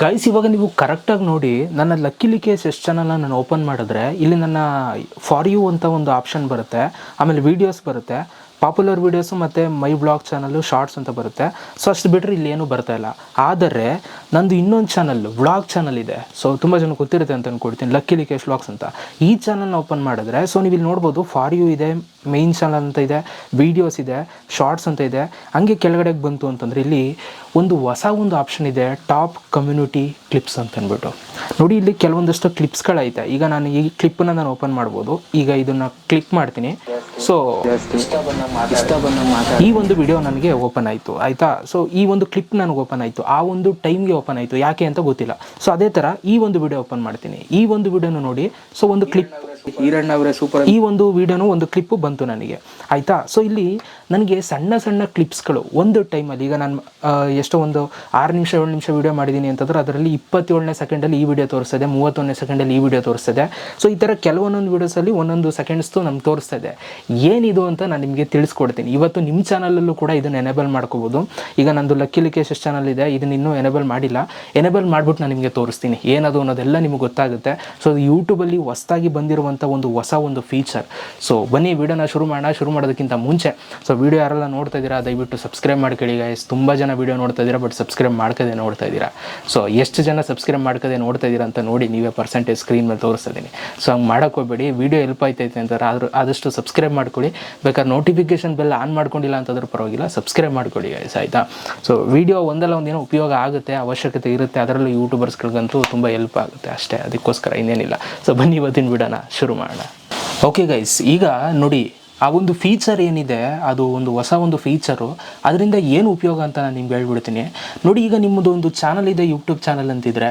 Guys ಇವಾಗ ನೀವು ಕರೆಕ್ಟಾಗಿ ನೋಡಿ, ನನ್ನ ಲಕ್ಕಿಲಿ ಕೇಸ್ ಎಷ್ಟು ಚಾನಲ್ನ ನಾನು ಓಪನ್ ಮಾಡಿದ್ರೆ, ಇಲ್ಲಿ ನನ್ನ ಫಾರ್ ಯು ಅಂತ ಒಂದು ಆಪ್ಷನ್ ಬರುತ್ತೆ, ಆಮೇಲೆ ವೀಡಿಯೋಸ್ ಬರುತ್ತೆ. ಪಾಪ್ಯುಲರ್ ವೀಡಿಯೋಸು ಮತ್ತು ಮೈ ಬ್ಲಾಗ್ ಚಾನಲ್ಲು ಶಾರ್ಟ್ಸ್ ಅಂತ ಬರುತ್ತೆ. ಸೊ ಅಷ್ಟು ಬಿಟ್ಟರೆ ಇಲ್ಲಿ ಏನೂ ಬರ್ತಾ ಇಲ್ಲ. ಆದರೆ, ನಂದು ಇನ್ನೊಂದು ಚಾನಲ್ ವ್ಲಾಗ್ ಚಾನಲ್ ಇದೆ. ಸೊ ತುಂಬ ಜನ ಗೊತ್ತಿರುತ್ತೆ ಅಂತ ಅಂದ್ಕೊಡ್ತೀನಿ ಲಕ್ಕಿ ಕೇಶ್ ವ್ಲಾಗ್ಸ್ ಅಂತ. ಈ ಚಾನಲ್ನ ಓಪನ್ ಮಾಡಿದ್ರೆ ಸೊ ನೀವು ಇಲ್ಲಿ ನೋಡ್ಬೋದು ಫಾರ್ ಯು ಇದೆ ಮೈನ್ ಚಾನಲ್ ಅಂತ ಇದೆ ವೀಡಿಯೋಸ್ ಇದೆ ಶಾರ್ಟ್ಸ್ ಅಂತ ಇದೆ. ಹಂಗೆ ಕೆಳಗಡೆಗೆ ಬಂತು ಅಂತಂದರೆ ಇಲ್ಲಿ ಒಂದು ಹೊಸ ಒಂದು ಆಪ್ಷನ್ ಇದೆ ಟಾಪ್ ಕಮ್ಯುನಿಟಿ ಕ್ಲಿಪ್ಸ್ ಅಂತ ಅಂದ್ಬಿಟ್ಟು ನೋಡಿ, ಇಲ್ಲಿ ಕೆಲವೊಂದಷ್ಟು ಕ್ಲಿಪ್ಸ್ಗಳೈತೆ ಈಗ ನಾನು ಈ ಕ್ಲಿಪ್ಪನ್ನು ನಾನು ಓಪನ್ ಮಾಡ್ಬೋದು. ಈಗ ಇದನ್ನು ಕ್ಲಿಕ್ ಮಾಡ್ತೀನಿ. ಸೊ ಈ ಒಂದು ವಿಡಿಯೋ ನನಗೆ ಓಪನ್ ಆಯಿತು ಆಯಿತಾ? ಸೊ ಈ ಒಂದು ಕ್ಲಿಪ್ ನನಗೆ ಓಪನ್ ಆಯಿತು ಆ ಒಂದು ಟೈಮ್ಗೆ ಓಪನ್ ಆಯಿತು ಯಾಕೆ ಅಂತ ಗೊತ್ತಿಲ್ಲ. ಸೊ ಅದೇ ಥರ ಈ ಒಂದು ವಿಡಿಯೋ ಓಪನ್ ಮಾಡ್ತೀನಿ. ಈ ಒಂದು ವಿಡಿಯೋನ ನೋಡಿ ಸೊ ಒಂದು ಕ್ಲಿಪ್ ಈರಣ್ಣ ಅವರೇ ಸೂಪರ್ ಈ ಒಂದು ವಿಡಿಯೋನು ಒಂದು ಕ್ಲಿಪ್ಪು ಬಂತು ನನಗೆ ಆಯಿತಾ? ಸೊ ಇಲ್ಲಿ ನನಗೆ ಸಣ್ಣ ಸಣ್ಣ ಕ್ಲಿಪ್ಸ್ಗಳು ಒಂದು ಟೈಮಲ್ಲಿ ಈಗ ನಾನು ಎಷ್ಟೋ ಒಂದು ಆರು ನಿಮಿಷ, ಏಳು ನಿಮಿಷ ವೀಡಿಯೋ ಮಾಡಿದ್ದೀನಿ ಅಂತಂದ್ರೆ ಅದರಲ್ಲಿ ಇಪ್ಪತ್ತೇಳನೇ ಸೆಕೆಂಡಲ್ಲಿ ಈ ವಿಡಿಯೋ ತೋರಿಸ್ತದೆ, ಮೂವತ್ತೊಂದನೇ ಸೆಕೆಂಡಲ್ಲಿ ಈ ವಿಡಿಯೋ ತೋರಿಸ್ತದೆ. ಸೊ ಈ ಥರ ಕೆಲವೊಂದೊಂದು ವೀಡಿಯೋಸಲ್ಲಿ ಒಂದೊಂದು ಸೆಕೆಂಡ್ಸ್ದು ನಮ್ಗೆ ತೋರಿಸ್ತಾ ಇದೆ ಏನಿದು ಅಂತ ನಾನು ನಿಮಗೆ ತಿಳಿಸ್ಕೊಡ್ತೀನಿ. ಇವತ್ತು ನಿಮ್ಮ ಚಾನಲಲ್ಲೂ ಕೂಡ ಇದನ್ನು ಎನೇಬಲ್ ಮಾಡ್ಕೋಬೋದು. ಈಗ ನಂದು ಲಕ್ಕಿ ಲಿಕೇಶಸ್ ಚಾನಲ್ ಇದೆ, ಇದನ್ನ ಇನ್ನೂ ಎನೇಬಲ್ ಮಾಡಿಲ್ಲ. ಎನೇಬಲ್ ಮಾಡಿಬಿಟ್ಟು ನಾನು ನಿಮಗೆ ತೋರಿಸ್ತೀನಿ. ಏನದು ಅನ್ನೋದೆಲ್ಲ ನಿಮಗೆ ಗೊತ್ತಾಗುತ್ತೆ. ಸೊ ಯೂಟ್ಯೂಬಲ್ಲಿ ಹೊಸದಾಗಿ ಬಂದಿರುವಂಥ ಒಂದು ಹೊಸ ಒಂದು ಫೀಚರ್ ಸೊ ಬನ್ನಿ, ವಿಡಿಯೋನ ಶುರು ಮಾಡೋಣ. ಶುರು ಮಾಡೋದಕ್ಕಿಂತ ಮುಂಚೆ. ಸೊ ವಿಡಿಯೋ ಯಾರೆಲ್ಲ ನೋಡ್ತಾ ಇದ್ದೀರಾ, ದಯವಿಟ್ಟು ಸಬ್ಸ್ಕ್ರೈಬ್ ಮಾಡ್ಕೊಳ್ಳಿ ಗೈಸ್ ತುಂಬ ಜನ ವೀಡಿಯೋ ನೋಡ್ತಾ ಇದ್ದೀರಾ ಬಟ್ ಸಬ್ಸ್ಕ್ರೈಬ್ ಮಾಡ್ಕದೆ ನೋಡ್ತಾ ಇದ್ದೀರಾ. ಸೊ ಎಷ್ಟು ಜನ ಸಬ್ಸ್ಕ್ರೈಬ್ ಮಾಡ್ಕದೆ ನೋಡ್ತಾ ಇದ್ದೀರಾ ಅಂತ ನೋಡಿ ನೀವೇ ಪರ್ಸೆಂಟೇಜ್ ಸ್ಕ್ರೀನ್ ಮೇಲೆ ತೋರಿಸ್ತಿದ್ದೀನಿ ಸೊ ಹಂಗೆ ಮಾಡೋಕೆ ವೀಡಿಯೋ ವಿಡಿಯೋ ಹೆಲ್ಪ್ ಆಯ್ತೈತೆ ಅಂತಾರೆ ಆದರೂ ಆದಷ್ಟು ಸಬ್ಸ್ಕ್ರೈಬ್ ಮಾಡ್ಕೊಳ್ಳಿ. ಬೇಕಾದ್ರೆ ನೋಟಿಫಿಕೇಷನ್ ಬೆಲ್ಲ ಆನ್ ಮಾಡ್ಕೊಂಡಿಲ್ಲ ಅಂತಂದ್ರೆ ಪರವಾಗಿಲ್ಲ ಸಬ್ಸ್ಕ್ರೈಬ್ ಮಾಡ್ಕೊಳ್ಳಿ ಗೈಸ್ ಆಯಿತಾ? ಸೊ ವಿಡಿಯೋ ಒಂದಲ್ಲ ಒಂದೇನೋ ಉಪಯೋಗ ಆಗುತ್ತೆ, ಅವಶ್ಯಕತೆ ಇರುತ್ತೆ. ಅದರಲ್ಲೂ ಯೂಟ್ಯೂಬರ್ಸ್ಗಳಿಗಂತೂ ತುಂಬ ಹೆಲ್ಪ್ ಆಗುತ್ತೆ ಅಷ್ಟೇ. ಅದಕ್ಕೋಸ್ಕರ ಇನ್ನೇನಿಲ್ಲ. ಸೊ ಬನ್ನಿ ಇವತ್ತಿನ ಬಿಡೋಣ ಶುರು ಮಾಡೋಣ. ಓಕೆ ಗೈಸ್ ಈಗ ನೋಡಿ ಆ ಒಂದು ಫೀಚರ್ ಏನಿದೆ, ಅದು ಒಂದು ಹೊಸ ಒಂದು ಫೀಚರು ಅದರಿಂದ ಏನು ಉಪಯೋಗ ಅಂತ ನಾನು ನಿಮ್ಗೆ ಹೇಳ್ಬಿಡ್ತೀನಿ. ನೋಡಿ, ಈಗ ನಿಮ್ಮದು ಒಂದು ಚಾನಲ್ ಇದೆ ಯೂಟ್ಯೂಬ್ ಚಾನಲ್ ಅಂತಿದ್ರೆ,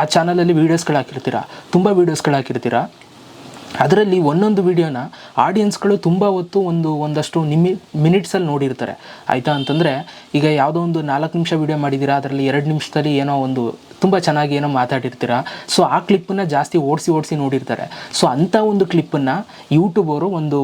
ಆ ಚಾನಲಲ್ಲಿ ವೀಡಿಯೋಸ್ಗಳು ಹಾಕಿರ್ತೀರಾ? ತುಂಬ ವೀಡಿಯೋಸ್ಗಳು ಹಾಕಿರ್ತೀರಾ? ಅದರಲ್ಲಿ ಒಂದೊಂದು ವಿಡಿಯೋನ ಆಡಿಯನ್ಸ್ಗಳು ತುಂಬ ಹೊತ್ತು ಒಂದು ಒಂದಷ್ಟು ನಿಮಿ ಮಿನಿಟ್ಸಲ್ಲಿ ನೋಡಿರ್ತಾರೆ. ಆಯಿತಾ ಅಂತಂದರೆ, ಈಗ ಯಾವುದೋ ಒಂದು ನಾಲ್ಕು ನಿಮಿಷ ವಿಡಿಯೋ ಮಾಡಿದ್ದೀರಾ ಅದರಲ್ಲಿ ಎರಡು ನಿಮಿಷದಲ್ಲಿ ಏನೋ ಒಂದು ತುಂಬ ಚೆನ್ನಾಗಿ ಏನೋ ಮಾತಾಡಿರ್ತೀರ. ಸೊ ಆ ಕ್ಲಿಪ್ಪನ್ನು ಜಾಸ್ತಿ ಓಡಿಸಿ ಓಡಿಸಿ ನೋಡಿರ್ತಾರೆ. ಸೊ ಅಂಥ ಒಂದು ಕ್ಲಿಪ್ಪನ್ನು ಯೂಟ್ಯೂಬ್ ಒಂದು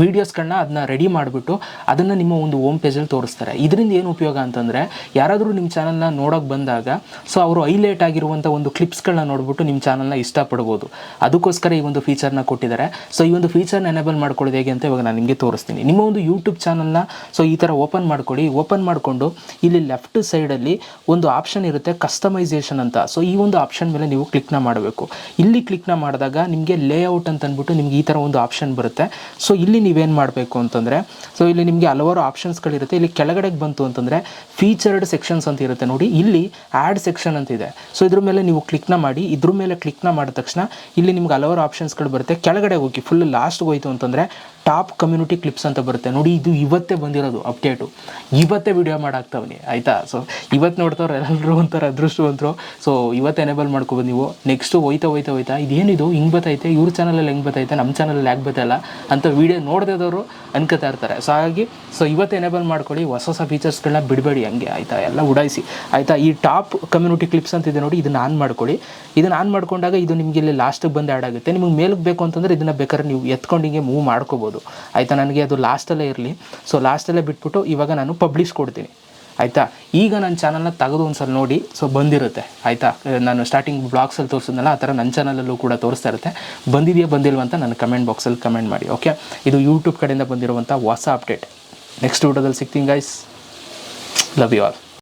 ವೀಡಿಯೋಸ್ಗಳನ್ನ ಅದನ್ನ ರೆಡಿ ಮಾಡಿಬಿಟ್ಟು ಅದನ್ನು ನಿಮ್ಮ ಒಂದು ಹೋಮ್ ಪೇಜಲ್ಲಿ ತೋರಿಸ್ತಾರೆ. ಇದರಿಂದ ಏನು ಉಪಯೋಗ ಅಂತಂದರೆ, ಯಾರಾದರೂ ನಿಮ್ಮ ಚಾನಲ್ನ ನೋಡೋಕೆ ಬಂದಾಗ, ಸೊ ಅವರು ಹೈಲೈಟ್ ಆಗಿರುವಂಥ ಒಂದು ಕ್ಲಿಪ್ಸ್ಗಳನ್ನ ನೋಡಿಬಿಟ್ಟು ನಿಮ್ಮ ಚಾನಲ್ನ ಇಷ್ಟಪಡ್ಬೋದು. ಅದಕ್ಕೋಸ್ಕರ ಈ ಒಂದು ಫೀಚರ್ನ ಕೊಟ್ಟಿದ್ದಾರೆ. ಸೊ ಈ ಒಂದು ಫೀಚರ್ನ ಎನೇಬಲ್ ಮಾಡ್ಕೊಳ್ಳೋದು ಹೇಗೆ ಅಂತ ಇವಾಗ ನಾನು ನಿಮಗೆ ತೋರಿಸ್ತೀನಿ. ನಿಮ್ಮ ಒಂದು ಯೂಟ್ಯೂಬ್ ಚಾನಲ್ನ, ಸೊ ಈ ಥರ ಓಪನ್ ಮಾಡ್ಕೊಳ್ಳಿ. ಓಪನ್ ಮಾಡಿಕೊಂಡು ಇಲ್ಲಿ ಲೆಫ್ಟ್ ಸೈಡಲ್ಲಿ ಒಂದು ಆಪ್ಷನ್ ಇರುತ್ತೆ ಕಸ್ಟಮೈಸೇಷನ್ ಅಂತ. ಸೊ ಈ ಒಂದು ಆಪ್ಷನ್ ಮೇಲೆ ನೀವು ಕ್ಲಿಕ್ನ ಮಾಡಬೇಕು. ಇಲ್ಲಿ ಕ್ಲಿಕ್ನ ಮಾಡಿದಾಗ ನಿಮಗೆ ಲೇಔಟ್ ಅಂತ ಅಂದ್ಬಿಟ್ಟು ನಿಮ್ಗೆ ಈ ಥರ ಒಂದು ಆಪ್ಷನ್ ಬರುತ್ತೆ. ಸೊ ಇಲ್ಲಿ ನೀವೇನು ಮಾಡಬೇಕು ಅಂತಂದರೆ ಸೊ ಇಲ್ಲಿ ನಿಮಗೆ ಹಲವಾರು ಆಪ್ಷನ್ಸ್ಗಳಿರುತ್ತೆ ಇಲ್ಲಿ ಕೆಳಗಡೆಗೆ ಬಂತು ಅಂತಂದರೆ ಫೀಚರ್ಡ್ ಸೆಕ್ಷನ್ಸ್ ಅಂತ ಇರುತ್ತೆ ನೋಡಿ. ಇಲ್ಲಿ ಆ್ಯಡ್ ಸೆಕ್ಷನ್ ಅಂತ ಇದೆ. ಸೊ ಇದ್ರ ಮೇಲೆ ನೀವು ಕ್ಲಿಕ್ನ ಮಾಡಿ. ಇದ್ರ ಮೇಲೆ ಕ್ಲಿಕ್ನ ಮಾಡಿದ ತಕ್ಷಣ, ಇಲ್ಲಿ ನಿಮ್ಗೆ ಹಲವಾರು ಆಪ್ಷನ್ಸ್ಗಳು ಬರುತ್ತೆ. ಕೆಳಗಡೆ ಹೋಗಿ ಫುಲ್ ಲಾಸ್ಟ್ಗೆ ಹೋಯ್ತು ಅಂತಂದರೆ ಟಾಪ್ ಕಮ್ಯುನಿಟಿ ಕ್ಲಿಪ್ಸ್ ಅಂತ ಬರುತ್ತೆ. ನೋಡಿ, ಇದು ಇವತ್ತೇ ಬಂದಿರೋದು ಅಪ್ಡೇಟು. ಇವತ್ತೇ ವಿಡಿಯೋ ಮಾಡಾಕ್ತಾವನಿ, ಆಯಿತಾ? ಸೊ ಇವತ್ತು ನೋಡ್ತಾವ್ರು ಎಲ್ಲರೂ ಒಂಥರ ಅದೃಷ್ಟವಂತರು. ಸೊ ಇವತ್ತು ಎನೇಬಲ್ ಮಾಡ್ಕೊಬೋದು ನೀವು. ನೆಕ್ಸ್ಟು ಹೋಯ್ತಾ ಹೋಯ್ತಾ ಹೋಯ್ತಾ. ಇದೇನಿದು? ಹಿಂಗೆ ಬತ್ತೈತೆ? ಇವ್ರ ಚಾನಲಲ್ಲಿ ಹೆಂಗೆ ಬತ್ತೈತೆ? ನಮ್ಮ ಚಾನಲಲ್ಲಿ ಯಾಕೆ ಬತ್ತಲ್ಲ? ಅಂತ ವಿಡಿಯೋ ನೋಡ್ದೇದವರು ಅನ್ಕೋತಾ ಇರ್ತಾರೆ. ಸೊ ಹಾಗಾಗಿ ಸೊ ಇವತ್ತು ಎನೇಬಲ್ ಮಾಡ್ಕೊಳ್ಳಿ. ಹೊಸ ಹೊಸ ಫೀಚರ್ಸ್ಗಳನ್ನ ಬಿಡಬೇಡಿ ಹಂಗೆ, ಆಯಿತಾ? ಎಲ್ಲ ಉಡಾಯಿಸಿ. ಆಯಿತಾ? ಈ ಟಾಪ್ ಕಮ್ಯುನಿಟಿ ಕ್ಲಿಪ್ಸ್ ಅಂತ ಇದೆ ನೋಡಿ, ಇದನ್ನು ಆನ್ ಮಾಡ್ಕೊಳ್ಳಿ. ಇದನ್ನು ಆನ್ ಮಾಡ್ಕೊಂಡಾಗ ಇದು ನಿಮಗೆ ಇಲ್ಲಿ ಲಾಸ್ಟಿಗೆ ಬಂದು ಆ್ಯಡ್ ಆಗುತ್ತೆ. ನಿಮಗೆ ಮೇಲಕ್ಕೆ ಬೇಕು ಅಂತಂದರೆ ಇದನ್ನು ಬೇಕಾದ್ರೆ ನೀವು ಎತ್ಕೊಂಡು ಹಿಂಗೆ ಮೂವ್ ಮಾಡ್ಕೋಬೋದು. ಆಯಿತಾ? ನನಗೆ ಅದು ಲಾಸ್ಟಲ್ಲೇ ಇರಲಿ. ಸೊ ಲಾಸ್ಟಲ್ಲೇ ಬಿಟ್ಬಿಟ್ಟು ಇವಾಗ ನಾನು ಪಬ್ಲಿಷ್ ಕೊಡ್ತೀನಿ. ಆಯಿತಾ? ಈಗ ನನ್ನ ಚಾನಲ್ನ ತೆಗೆದು ಒಂದು ಸಲ ನೋಡಿ. ಸೊ ಬಂದಿರುತ್ತೆ. ಆಯಿತಾ? ನಾನು ಸ್ಟಾರ್ಟಿಂಗ್ ಬ್ಲಾಗ್ಸಲ್ಲಿ ತೋರಿಸಿದ್ನಲ್ಲ, ಆ ಥರ ನನ್ನ ಚಾನಲಲ್ಲೂ ಕೂಡ ತೋರಿಸ್ತಾ ಇರುತ್ತೆ. ಬಂದಿದೆಯಾ, ಬಂದಿಲ್ವ ಅಂತ ನನ್ನ ಕಮೆಂಟ್ ಬಾಕ್ಸಲ್ಲಿ ಕಮೆಂಟ್ ಮಾಡಿ ಓಕೆ ಇದು ಯೂಟ್ಯೂಬ್ ಕಡೆಯಿಂದ ಬಂದಿರುವಂಥ ಹೊಸ ಅಪ್ಡೇಟ್ ನೆಕ್ಸ್ಟ್ ವಿಡಿಯೋದಲ್ಲಿ ಸಿಗ್ತೀನಿ ಗೈಸ್ ಲವ್ ಯು ಆಲ್